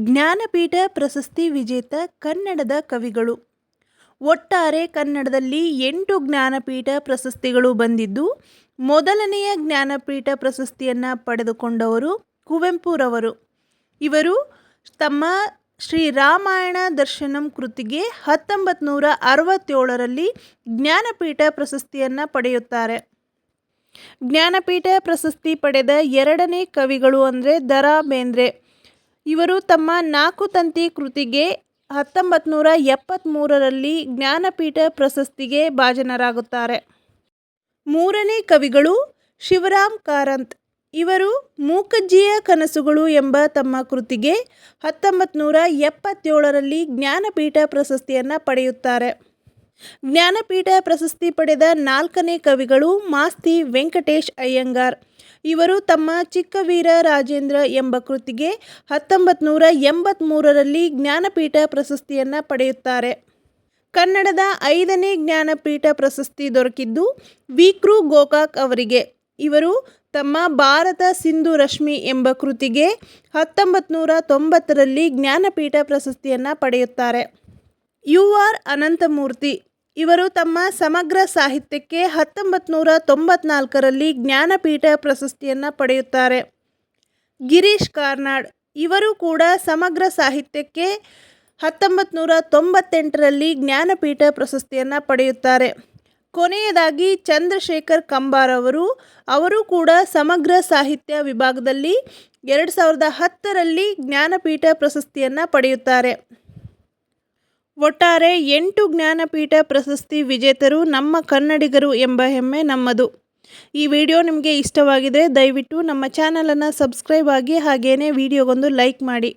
ಜ್ಞಾನಪೀಠ ಪ್ರಶಸ್ತಿ ವಿಜೇತ ಕನ್ನಡದ ಕವಿಗಳು. ಒಟ್ಟಾರೆ ಕನ್ನಡದಲ್ಲಿ ಎಂಟು ಜ್ಞಾನಪೀಠ ಪ್ರಶಸ್ತಿಗಳು ಬಂದಿದ್ದು, ಮೊದಲನೆಯ ಜ್ಞಾನಪೀಠ ಪ್ರಶಸ್ತಿಯನ್ನು ಪಡೆದುಕೊಂಡವರು ಕುವೆಂಪುರವರು. ಇವರು ತಮ್ಮ ಶ್ರೀ ರಾಮಾಯಣ ದರ್ಶನಂ ಕೃತಿಗೆ ಹತ್ತೊಂಬತ್ತು ನೂರ ಅರವತ್ತೇಳರಲ್ಲಿ ಜ್ಞಾನಪೀಠ ಪ್ರಶಸ್ತಿಯನ್ನು ಪಡೆಯುತ್ತಾರೆ. ಜ್ಞಾನಪೀಠ ಪ್ರಶಸ್ತಿ ಪಡೆದ ಎರಡನೇ ಕವಿಗಳು ಅಂದರೆ ದ ಬೇಂದ್ರೆ ಇವರು ತಮ್ಮ ನಾಲ್ಕು ತಂತಿ ಕೃತಿಗೆ ಹತ್ತೊಂಬತ್ತು ನೂರ ಎಪ್ಪತ್ತ್ಮೂರರಲ್ಲಿ ಜ್ಞಾನಪೀಠ ಪ್ರಶಸ್ತಿಗೆ ಭಾಜನರಾಗುತ್ತಾರೆ. ಮೂರನೇ ಕವಿಗಳು ಶಿವರಾಮ್ ಕಾರಂತ್. ಇವರು ಮೂಕಜ್ಜಿಯ ಕನಸುಗಳು ಎಂಬ ತಮ್ಮ ಕೃತಿಗೆ ಹತ್ತೊಂಬತ್ತು ನೂರ ಎಪ್ಪತ್ತೇಳರಲ್ಲಿ ಜ್ಞಾನಪೀಠ ಪ್ರಶಸ್ತಿಯನ್ನು ಪಡೆಯುತ್ತಾರೆ. ಜ್ಞಾನಪೀಠ ಪ್ರಶಸ್ತಿ ಪಡೆದ ನಾಲ್ಕನೇ ಕವಿಗಳು ಮಾಸ್ತಿ ವೆಂಕಟೇಶ್ ಅಯ್ಯಂಗಾರ್. ಇವರು ತಮ್ಮ ಚಿಕ್ಕವೀರ ರಾಜೇಂದ್ರ ಎಂಬ ಕೃತಿಗೆ ಹತ್ತೊಂಬತ್ತು ನೂರ ಎಂಬತ್ತ್ಮೂರರಲ್ಲಿ ಜ್ಞಾನಪೀಠ ಪ್ರಶಸ್ತಿಯನ್ನು ಪಡೆಯುತ್ತಾರೆ. ಕನ್ನಡದ ಐದನೇ ಜ್ಞಾನಪೀಠ ಪ್ರಶಸ್ತಿ ದೊರಕಿದ್ದು ವಿಕ್ರು ಗೋಕಾಕ್ ಅವರಿಗೆ. ಇವರು ತಮ್ಮ ಭಾರತ ಸಿಂಧು ರಶ್ಮಿ ಎಂಬ ಕೃತಿಗೆ ಹತ್ತೊಂಬತ್ತು ನೂರ ತೊಂಬತ್ತರಲ್ಲಿ ಜ್ಞಾನಪೀಠ ಪ್ರಶಸ್ತಿಯನ್ನು ಪಡೆಯುತ್ತಾರೆ. ಯು. ಆರ್. ಅನಂತಮೂರ್ತಿ. ಇವರು ತಮ್ಮ ಸಮಗ್ರ ಸಾಹಿತ್ಯಕ್ಕೆ ಹತ್ತೊಂಬತ್ತು ನೂರ ತೊಂಬತ್ನಾಲ್ಕರಲ್ಲಿ ಜ್ಞಾನಪೀಠ ಪ್ರಶಸ್ತಿಯನ್ನು ಪಡೆಯುತ್ತಾರೆ. ಗಿರೀಶ್ ಕಾರ್ನಾಡ್ ಇವರು ಕೂಡ ಸಮಗ್ರ ಸಾಹಿತ್ಯಕ್ಕೆ ಹತ್ತೊಂಬತ್ತು ನೂರ ತೊಂಬತ್ತೆಂಟರಲ್ಲಿ ಜ್ಞಾನಪೀಠ ಪ್ರಶಸ್ತಿಯನ್ನು ಪಡೆಯುತ್ತಾರೆ. ಕೊನೆಯದಾಗಿ ಚಂದ್ರಶೇಖರ್ ಕಂಬಾರ್ ಅವರು ಅವರು ಕೂಡ ಸಮಗ್ರ ಸಾಹಿತ್ಯ ವಿಭಾಗದಲ್ಲಿ ಎರಡು ಸಾವಿರದ ಹತ್ತರಲ್ಲಿ ಜ್ಞಾನಪೀಠ ಪ್ರಶಸ್ತಿಯನ್ನು ಪಡೆಯುತ್ತಾರೆ. ಒಟ್ಟಾರೆ ಎಂಟು ಜ್ಞಾನಪೀಠ ಪ್ರಶಸ್ತಿ ವಿಜೇತರು ನಮ್ಮ ಕನ್ನಡಿಗರು ಎಂಬ ಹೆಮ್ಮೆ ನಮ್ಮದು. ಈ ವಿಡಿಯೋ ನಿಮಗೆ ಇಷ್ಟವಾಗಿದರೆ ದಯವಿಟ್ಟು ನಮ್ಮ ಚಾನಲನ್ನು ಸಬ್ಸ್ಕ್ರೈಬ್ ಆಗಿ ಹಾಗೆಯೇ ವಿಡಿಯೋಗೊಂದು ಲೈಕ್ ಮಾಡಿ.